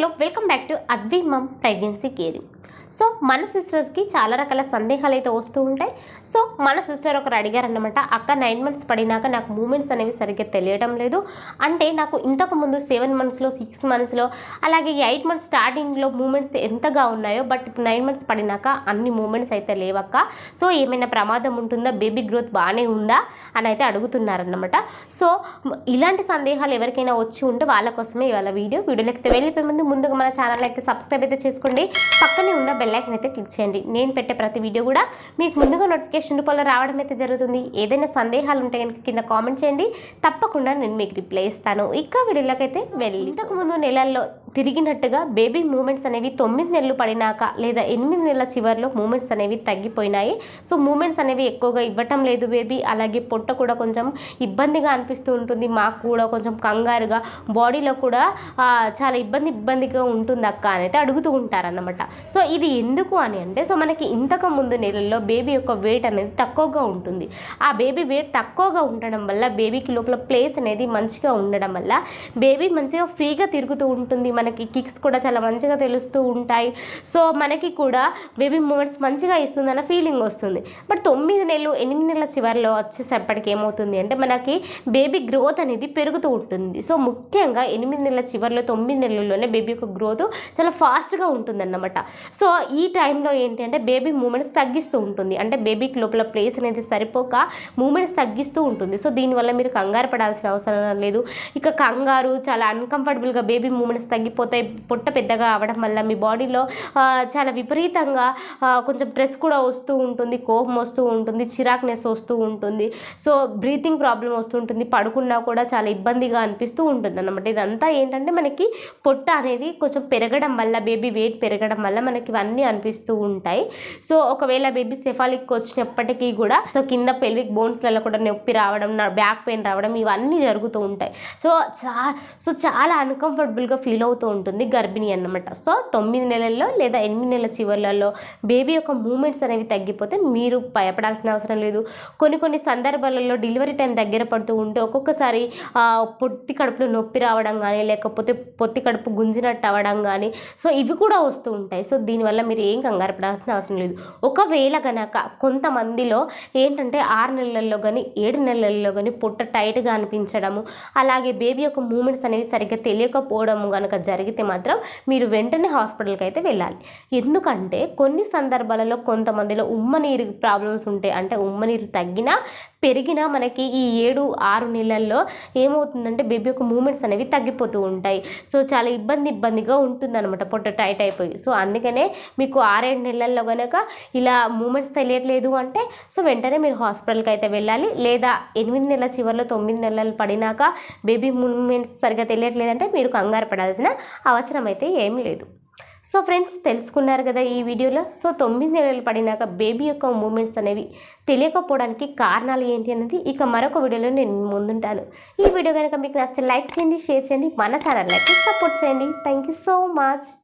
Hello welcome back to అద్విమం pregnancy caring. So మన సిస్టర్స్కి చాలా రకాల సందేహాలు అయితే వస్తూ ఉంటాయి. సో మన సిస్టర్ ఒకరు అడిగారనమాట అక్క నైన్ మంత్స్ పడినాక నాకు మూమెంట్స్ అనేవి సరిగ్గా తెలియడం లేదు. అంటే నాకు ఇంతకు ముందు సెవెన్ మంత్స్లో సిక్స్ మంత్స్లో అలాగే ఎయిట్ మంత్స్ స్టార్టింగ్లో మూమెంట్స్ ఎంతగా ఉన్నాయో బట్ ఇప్పుడు నైన్ మంత్స్ పడినాక అన్ని మూమెంట్స్ అయితే లేవక్క. సో ఏమైనా ప్రమాదం ఉంటుందా? బేబీ గ్రోత్ బాగానే ఉందా? అని అయితే అడుగుతున్నారనమాట సో ఇలాంటి సందేహాలు ఎవరికైనా వచ్చి ఉంటే వాళ్ళ కోసమే ఇవాళ వీడియో. వీడియోలోకి అయితే వెళ్ళిపోయే ముందు ముందుగా మన ఛానల్ అయితే సబ్స్క్రైబ్ అయితే చేసుకోండి. పక్కనే ఉన్న బెల్ ఐకన్ అయితే క్లిక్ చేయండి. నేను పెట్టే ప్రతి వీడియో కూడా మీకు ముందుగా నోటిఫికేషన్ రూపంలో రావడం అయితే జరుగుతుంది. ఏదైనా సందేహాలు ఉంటే కనుక కింద కామెంట్ చేయండి. తప్పకుండా నేను మీకు రిప్లై ఇస్తాను. ఇంకా వీడియోలోకి అయితే వెళ్ళి ఇంతకుముందు నెలల్లో తిరిగినట్టుగా బేబీ మూమెంట్స్ అనేవి తొమ్మిది నెలలు పడినాక లేదా ఎనిమిది నెలల చివరిలో మూమెంట్స్ అనేవి తగ్గిపోయినాయి. సో మూమెంట్స్ అనేవి ఎక్కువగా ఇవ్వటం లేదు బేబీ. అలాగే పొట్ట కూడా కొంచెం ఇబ్బందిగా అనిపిస్తూ ఉంటుంది. మాకు కూడా కొంచెం కంగారుగా బాడీలో కూడా చాలా ఇబ్బంది ఇబ్బందిగా ఉంటుంది అక్క అని అయితే అడుగుతూ ఉంటారన్నమాట. సో ఇది ఎందుకు అని అంటే సో మనకి ఇంతకు ముందు నెలల్లో బేబీ యొక్క వెయిట్ అనేది తక్కువగా ఉంటుంది. ఆ బేబీ వెయిట్ తక్కువగా ఉండడం వల్ల బేబీకి లోపల ప్లేస్ అనేది మంచిగా ఉండడం వల్ల బేబీ మంచిగా ఫ్రీగా తిరుగుతూ ఉంటుంది. మనకి కిక్స్ కూడా చాలా మంచిగా తెలుస్తూ ఉంటాయి. సో మనకి కూడా బేబీ మూమెంట్స్ మంచిగా ఇస్తుందన్న ఫీలింగ్ వస్తుంది. బట్ తొమ్మిది నెలలు ఎనిమిది నెలల చివరిలో వచ్చేసప్పటికి ఏమవుతుంది అంటే మనకి బేబీ గ్రోత్ అనేది పెరుగుతూ ఉంటుంది. సో ముఖ్యంగా ఎనిమిది నెలల చివరిలో తొమ్మిది నెలల్లోనే బేబీ యొక్క గ్రోత్ చాలా ఫాస్ట్గా ఉంటుందన్నమాట. సో ఈ టైంలో ఏంటి అంటే బేబీ మూమెంట్స్ తగ్గిస్తూ ఉంటుంది. అంటే బేబీకి లోపల ప్లేస్ అనేది సరిపోక మూమెంట్స్ తగ్గిస్తూ ఉంటుంది. సో దీనివల్ల మీరు కంగారు పడాల్సిన అవసరం లేదు. ఇక కంగారు చాలా అన్కంఫర్టబుల్గా బేబీ మూమెంట్స్ తగ్గిపోతాయి పొట్ట పెద్దగా అవడం వల్ల మీ బాడీలో చాలా విపరీతంగా కొంచెం స్ట్రెస్ కూడా వస్తూ ఉంటుంది కోపం వస్తూ ఉంటుంది చిరాక్నెస్ వస్తూ ఉంటుంది. సో బ్రీతింగ్ ప్రాబ్లం వస్తుంటుంది పడుకున్నా కూడా చాలా ఇబ్బందిగా అనిపిస్తూ ఉంటుంది అన్నమాట ఇదంతా ఏంటంటే మనకి పొట్ట అనేది కొంచెం పెరగడం వల్ల బేబీ వెయిట్ పెరగడం వల్ల మనకి ఇవన్నీ అనిపిస్తూ ఉంటాయి. సో ఒకవేళ బేబీ సెఫాలిక్ వచ్చినప్పటికీ కూడా సో కింద పెల్విక్ బోన్స్లలో కూడా నొప్పి రావడం నా బ్యాక్ పెయిన్ రావడం ఇవన్నీ జరుగుతూ ఉంటాయి. సో చా సో చాలా అన్కంఫర్టబుల్గా ఫీల్ అవుతూ. ఉంటుంది గర్భిణి అన్నమాట. సో తొమ్మిది నెలల్లో లేదా ఎనిమిది నెలల చివర్లలో బేబీ యొక్క మూమెంట్స్ అనేవి తగ్గిపోతే మీరు భయపడాల్సిన అవసరం లేదు. కొన్ని కొన్ని సందర్భాలలో డెలివరీ టైం దగ్గర పడుతూ ఉంటే ఒక్కొక్కసారి పొత్తి కడుపులో నొప్పి రావడం కానీ లేకపోతే పొత్తి కడుపు గుంజినట్టు అవ్వడం కానీ సో ఇవి కూడా వస్తూ ఉంటాయి. సో దీనివల్ల మీరు ఏం కంగారు పడాల్సిన అవసరం లేదు. ఒకవేళ గనక కొంతమందిలో ఏంటంటే ఆరు నెలల్లో కానీ ఏడు నెలల్లో కానీ పొట్ట టైట్గా అనిపించడము అలాగే బేబీ యొక్క మూమెంట్స్ అనేవి సరిగ్గా తెలియకపోవడము కనుక జరిగితే మాత్రం మీరు వెంటనే హాస్పిటల్కి అయితే వెళ్ళాలి. ఎందుకంటే కొన్ని సందర్భాలలో కొంతమందిలో ఉమ్మ నీరు ప్రాబ్లమ్స్ ఉంటాయి అంటే ఉమ్మ నీరు తగ్గినా పెరిగినా మనకి ఈ ఏడు ఆరు నెలల్లో ఏమవుతుందంటే బేబీ యొక్క మూమెంట్స్ అనేవి తగ్గిపోతూ ఉంటాయి. సో చాలా ఇబ్బంది ఇబ్బందిగా ఉంటుందన్నమాట పొట్ట టైట్ అయిపోయి. సో అందుకనే మీకు ఆరేడు నెలల్లో కనుక ఇలా మూమెంట్స్ తెలియట్లేదు అంటే సో వెంటనే మీరు హాస్పిటల్కి అయితే వెళ్ళాలి. లేదా ఎనిమిది నెలల చివరిలో తొమ్మిది నెలలు పడినాక బేబీ మూమెంట్స్ సరిగా తెలియట్లేదంటే మీరు కంగారు పడాల్సిన అవసరం అయితే ఏం లేదు. సో ఫ్రెండ్స్ తెలుసుకున్నారు కదా ఈ వీడియోలో. సో తొమ్మిది నెలలు పడినాక బేబీ యొక్క మూమెంట్స్ అనేవి తెలియకపోవడానికి కారణాలు ఏంటి అనేది ఇక మరొక వీడియోలో నేను ముందుంటాను. ఈ వీడియో కనుక మీకు నచ్చితే లైక్ చేయండి షేర్ చేయండి మన ఛానల్ లైక్ సపోర్ట్ చేయండి. Thank you so much